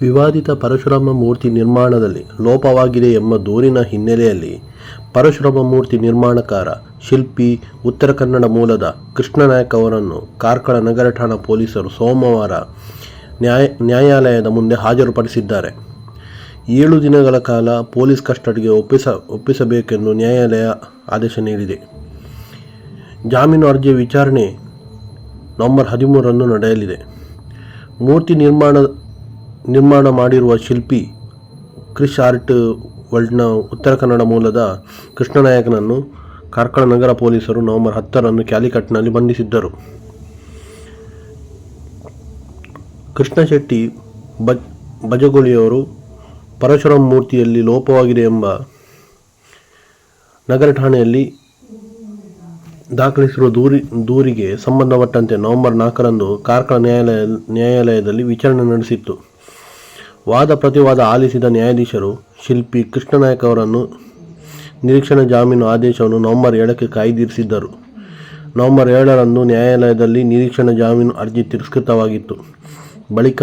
ವಿವಾದಿತ ಪರಶುರಾಮ ಮೂರ್ತಿ ನಿರ್ಮಾಣದಲ್ಲಿ ಲೋಪವಾಗಿದೆ ಎಂಬ ದೂರಿನ ಹಿನ್ನೆಲೆಯಲ್ಲಿ ಪರಶುರಾಮ ಮೂರ್ತಿ ನಿರ್ಮಾಣಕಾರ, ಶಿಲ್ಪಿ, ಉತ್ತರ ಕನ್ನಡ ಮೂಲದ ಕೃಷ್ಣನಾಯಕ್ ಅವರನ್ನು ಕಾರ್ಕಳ ನಗರ ಠಾಣಾ ಪೊಲೀಸರು ಸೋಮವಾರ ನ್ಯಾಯ, ನ್ಯಾಯಾಲಯದ ಮುಂದೆ ಹಾಜರುಪಡಿಸಿದ್ದಾರೆ. ಏಳು ದಿನಗಳ ಕಾಲ ಪೊಲೀಸ್ ಕಸ್ಟಡಿಗೆ ಒಪ್ಪಿಸ, ಒಪ್ಪಿಸಬೇಕೆಂದು ನ್ಯಾಯಾಲಯ ಆದೇಶ ನೀಡಿದೆ. ಜಾಮೀನು ಅರ್ಜಿಯ ವಿಚಾರಣೆ ನವೆಂಬರ್ ಹದಿಮೂರರಂದು ನಡೆಯಲಿದೆ. ಮೂರ್ತಿ ನಿರ್ಮಾಣ ನಿರ್ಮಾಣ ಮಾಡಿರುವ ಶಿಲ್ಪಿ ಕ್ರಿಶ್ ಆರ್ಟ್ ವರ್ಲ್ಡ್ನ ಉತ್ತರ ಕನ್ನಡ ಮೂಲದ ಕೃಷ್ಣನಾಯಕನನ್ನು ಕಾರ್ಕಳ ನಗರ ಪೊಲೀಸರು ನವೆಂಬರ್ ಹತ್ತರಂದು ಕ್ಯಾಲಿಕಟ್ನಲ್ಲಿ ಬಂಧಿಸಿದ್ದರು. ಕೃಷ್ಣ ಶೆಟ್ಟಿ ಬಜ್ ಬಜಗೋಳಿಯವರು ಪರಶುರಾಮ ಮೂರ್ತಿಯಲ್ಲಿ ಲೋಪವಾಗಿದೆ ಎಂಬ ನಗರ ಠಾಣೆಯಲ್ಲಿ ದಾಖಲಿಸಿರುವ ದೂರಿ, ದೂರಿಗೆ ಸಂಬಂಧಪಟ್ಟಂತೆ ನವೆಂಬರ್ ನಾಲ್ಕರಂದು ಕಾರ್ಕಳ ನ್ಯಾಯಾಲಯ, ನ್ಯಾಯಾಲಯದಲ್ಲಿ ವಿಚಾರಣೆ ನಡೆಸಿತ್ತು. ವಾದ ಪ್ರತಿವಾದ ಆಲಿಸಿದ ನ್ಯಾಯಾಧೀಶರು ಶಿಲ್ಪಿ ಕೃಷ್ಣನಾಯಕ್ ಅವರನ್ನು ನಿರೀಕ್ಷಣಾ ಜಾಮೀನು ಆದೇಶವನ್ನು ನವೆಂಬರ್ ಏಳಕ್ಕೆ ಕಾಯ್ದಿರಿಸಿದ್ದರು. ನವೆಂಬರ್ ಏಳರಂದು ನ್ಯಾಯಾಲಯದಲ್ಲಿ ನಿರೀಕ್ಷಣಾ ಜಾಮೀನು ಅರ್ಜಿ ತಿರಸ್ಕೃತವಾಗಿತ್ತು. ಬಳಿಕ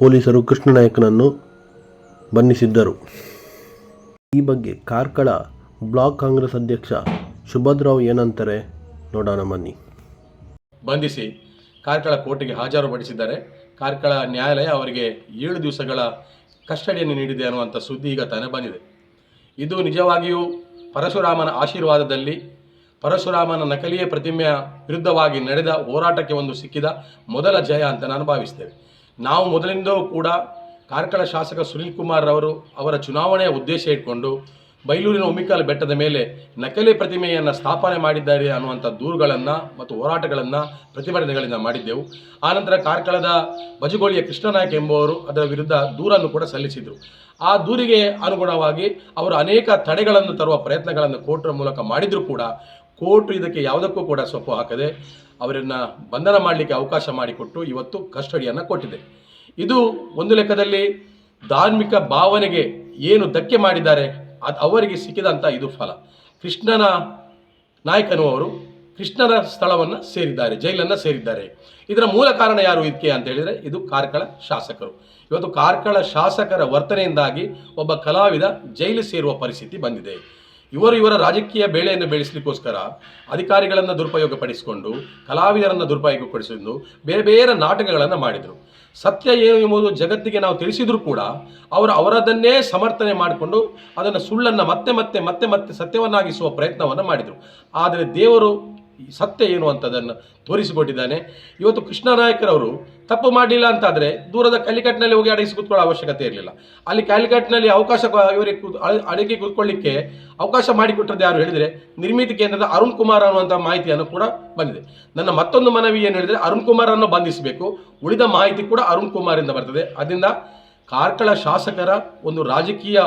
ಪೊಲೀಸರು ಕೃಷ್ಣನಾಯಕನನ್ನು ಬಂಧಿಸಿದ್ದರು. ಈ ಬಗ್ಗೆ ಕಾರ್ಕಳ ಬ್ಲಾಕ್ ಕಾಂಗ್ರೆಸ್ ಅಧ್ಯಕ್ಷ ಸುಭದ್ರಾವ್ ಏನಂತಾರೆ ನೋಡೋಣ ಬನ್ನಿ. ಬಂಧಿಸಿ ಕಾರ್ಕಳ ಕೋರ್ಟಿಗೆ ಹಾಜರುಪಡಿಸಿದ್ದಾರೆ. ಕಾರ್ಕಳ ನ್ಯಾಯಾಲಯ ಅವರಿಗೆ ಏಳು ದಿವಸಗಳ ಕಸ್ಟಡಿಯನ್ನು ನೀಡಿದೆ ಅನ್ನುವಂಥ ಸುದ್ದಿ ಈಗ ತಾನೇ ಬಂದಿದೆ. ಇದು ನಿಜವಾಗಿಯೂ ಪರಶುರಾಮನ ಆಶೀರ್ವಾದದಲ್ಲಿ, ಪರಶುರಾಮನ ನಕಲಿಯ ಪ್ರತಿಮೆಯ ವಿರುದ್ಧವಾಗಿ ನಡೆದ ಹೋರಾಟಕ್ಕೆ ಒಂದು ಸಿಕ್ಕಿದ ಮೊದಲ ಜಯ ಅಂತ ನಾನು ಭಾವಿಸ್ತೇವೆ ನಾವು ಮೊದಲಿಂದಲೂ ಕೂಡ ಕಾರ್ಕಳ ಶಾಸಕ ಸುನೀಲ್ ಕುಮಾರ್ ಅವರು ಅವರ ಚುನಾವಣೆಯ ಉದ್ದೇಶ ಇಟ್ಕೊಂಡು ಬೈಲೂರಿನ ಒಮ್ಮಿಕಲ್ ಬೆಟ್ಟದ ಮೇಲೆ ನಕಲಿ ಪ್ರತಿಮೆಯನ್ನು ಸ್ಥಾಪನೆ ಮಾಡಿದ್ದಾರೆ ಅನ್ನುವಂಥ ದೂರುಗಳನ್ನು ಮತ್ತು ಹೋರಾಟಗಳನ್ನು ಪ್ರತಿಭಟನೆಗಳಿಂದ ಮಾಡಿದ್ದೆವು. ಆನಂತರ ಕಾರ್ಕಳದ ಬಜಗೋಳಿಯ ಕೃಷ್ಣನಾಯಕ್ ಎಂಬುವರು ಅದರ ವಿರುದ್ಧ ದೂರನ್ನು ಕೂಡ ಸಲ್ಲಿಸಿದರು. ಆ ದೂರಿಗೆ ಅನುಗುಣವಾಗಿ ಅವರು ಅನೇಕ ತಡೆಗಳನ್ನು ತರುವ ಪ್ರಯತ್ನಗಳನ್ನು ಕೋರ್ಟ್ರ ಮೂಲಕ ಮಾಡಿದರೂ ಕೂಡ ಕೋರ್ಟ್ ಇದಕ್ಕೆ ಯಾವುದಕ್ಕೂ ಕೂಡ ಸೊಪ್ಪು ಹಾಕದೆ ಅವರನ್ನು ಬಂಧನ ಮಾಡಲಿಕ್ಕೆ ಅವಕಾಶ ಮಾಡಿಕೊಟ್ಟು ಇವತ್ತು ಕಸ್ಟಡಿಯನ್ನು ಕೊಟ್ಟಿದೆ. ಇದು ಒಂದು ಲೆಕ್ಕದಲ್ಲಿ ಧಾರ್ಮಿಕ ಭಾವನೆಗೆ ಏನು ಧಕ್ಕೆ ಮಾಡಿದ್ದಾರೆ ಅದು ಅವರಿಗೆ ಸಿಕ್ಕಿದಂಥ ಇದು ಫಲ. ಕೃಷ್ಣನ ನಾಯಕನು ಅವರು ಕೃಷ್ಣನ ಸ್ಥಳವನ್ನು ಸೇರಿದ್ದಾರೆ, ಜೈಲನ್ನು ಸೇರಿದ್ದಾರೆ. ಇದರ ಮೂಲ ಕಾರಣ ಯಾರು ಇದಕ್ಕೆ ಅಂತ ಹೇಳಿದರೆ ಇದು ಕಾರ್ಕಳ ಶಾಸಕರು. ಇವತ್ತು ಕಾರ್ಕಳ ಶಾಸಕರ ವರ್ತನೆಯಿಂದಾಗಿ ಒಬ್ಬ ಕಲಾವಿದ ಜೈಲು ಸೇರುವ ಪರಿಸ್ಥಿತಿ ಬಂದಿದೆ. ಇವರು ಇವರ ರಾಜಕೀಯ ಬೇಳೆಯನ್ನು ಬೆಳೆಸಲಿಕ್ಕೋಸ್ಕರ ಅಧಿಕಾರಿಗಳನ್ನು ದುರುಪಯೋಗಪಡಿಸಿಕೊಂಡು, ಕಲಾವಿದರನ್ನು ದುರುಪಯೋಗ ಪಡಿಸಿಕೊಂಡು ಬೇರೆ ಬೇರೆ ನಾಟಕಗಳನ್ನು ಮಾಡಿದರು. ಸತ್ಯ ಏನು ಎಂಬುದು ಜಗತ್ತಿಗೆ ನಾವು ತಿಳಿಸಿದರೂ ಕೂಡ ಅವರು ಅವರದನ್ನೇ ಸಮರ್ಥನೆ ಮಾಡಿಕೊಂಡು ಅದನ್ನು ಸುಳ್ಳನ್ನು ಮತ್ತೆ ಮತ್ತೆ ಮತ್ತೆ ಮತ್ತೆ ಸತ್ಯವನ್ನಾಗಿಸುವ ಪ್ರಯತ್ನವನ್ನು ಮಾಡಿದರು. ಆದರೆ ದೇವರು ಈ ಸತ್ಯ ಏನು ಅಂತದನ್ನು ತೋರಿಸಿಕೊಟ್ಟಿದ್ದಾನೆ. ಇವತ್ತು ಕೃಷ್ಣನಾಯಕರವರು ತಪ್ಪು ಮಾಡಲಿಲ್ಲ ಅಂತಾದರೆ ದೂರದ ಕ್ಯಾಲಿಕಟ್ನಲ್ಲಿ ಹೋಗಿ ಅಡಗಿಸಿ ಕೂತ್ಕೊಳ್ಳೋ ಅವಶ್ಯಕತೆ ಇರಲಿಲ್ಲ. ಅಲ್ಲಿ ಕ್ಯಾಲಿಕಟ್ನಲ್ಲಿ ಅವಕಾಶ ಇವರಿಗೆ ಅಡಗಿ ಕೂತ್ಕೊಳ್ಳಿಕ್ಕೆ ಅವಕಾಶ ಮಾಡಿಕೊಟ್ಟದ್ದು ಯಾರು ಹೇಳಿದರೆ ನಿರ್ಮಿತಿ ಕೇಂದ್ರದ ಅರುಣ್ ಕುಮಾರ್ ಅನ್ನುವಂಥ ಮಾಹಿತಿಯನ್ನು ಕೂಡ ಬಂದಿದೆ. ನನ್ನ ಮತ್ತೊಂದು ಮನವಿ ಏನು ಹೇಳಿದರೆ ಅರುಣ್ ಕುಮಾರ್ ಅನ್ನು ಬಂಧಿಸಬೇಕು. ಉಳಿದ ಮಾಹಿತಿ ಕೂಡ ಅರುಣ್ ಕುಮಾರ್ ಇಂದ ಬರ್ತದೆ. ಅದರಿಂದ ಕಾರ್ಕಳ ಶಾಸಕರ ಒಂದು ರಾಜಕೀಯ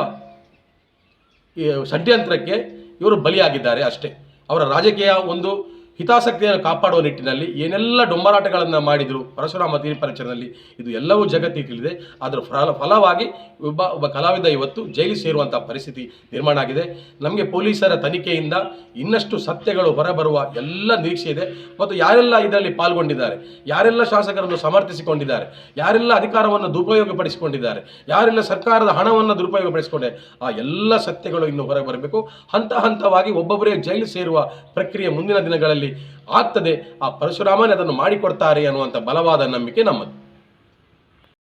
ಷಡ್ಯಂತ್ರಕ್ಕೆ ಇವರು ಬಲಿಯಾಗಿದ್ದಾರೆ ಅಷ್ಟೇ. ಅವರ ರಾಜಕೀಯ ಒಂದು ಹಿತಾಸಕ್ತಿಯನ್ನು ಕಾಪಾಡುವ ನಿಟ್ಟಿನಲ್ಲಿ ಏನೆಲ್ಲ ಡೊಂಬರಾಟಗಳನ್ನು ಮಾಡಿದರು ಪರಶುರಾಮ ತೀರ್ಪರಿಚಯದಲ್ಲಿ ಇದು ಎಲ್ಲವೂ ಜಗತ್ತಿಗೆ ತಿಳಿದೆ ಅದರ ಫಲ, ಫಲವಾಗಿ ಒಬ್ಬ ಒಬ್ಬ ಕಲಾವಿದ ಇವತ್ತು ಜೈಲು ಸೇರುವಂಥ ಪರಿಸ್ಥಿತಿ ನಿರ್ಮಾಣ ಆಗಿದೆ. ನಮಗೆ ಪೊಲೀಸರ ತನಿಖೆಯಿಂದ ಇನ್ನಷ್ಟು ಸತ್ಯಗಳು ಹೊರಬರುವ ಎಲ್ಲ ನಿರೀಕ್ಷೆ ಇದೆ. ಮತ್ತು ಯಾರೆಲ್ಲ ಇದರಲ್ಲಿ ಪಾಲ್ಗೊಂಡಿದ್ದಾರೆ, ಯಾರೆಲ್ಲ ಶಾಸಕರನ್ನು ಸಮರ್ಥಿಸಿಕೊಂಡಿದ್ದಾರೆ, ಯಾರೆಲ್ಲ ಅಧಿಕಾರವನ್ನು ದುರುಪಯೋಗಪಡಿಸಿಕೊಂಡಿದ್ದಾರೆ, ಯಾರೆಲ್ಲ ಸರ್ಕಾರದ ಹಣವನ್ನು ದುರುಪಯೋಗಪಡಿಸಿಕೊಂಡೆ ಆ ಎಲ್ಲ ಸತ್ಯಗಳು ಇನ್ನು ಹೊರಗೆ ಬರಬೇಕು. ಹಂತ ಹಂತವಾಗಿ ಒಬ್ಬೊಬ್ಬರೇ ಜೈಲು ಸೇರುವ ಪ್ರಕ್ರಿಯೆ ಮುಂದಿನ ದಿನಗಳಲ್ಲಿ ಆಗ್ತದೆ. ಆ ಪರಶುರಾಮನೇ ಅದನ್ನು ಮಾಡಿಕೊಡ್ತಾರೆ ಅನ್ನುವಂಥ ಬಲವಾದ ನಂಬಿಕೆ ನಮ್ಮದು.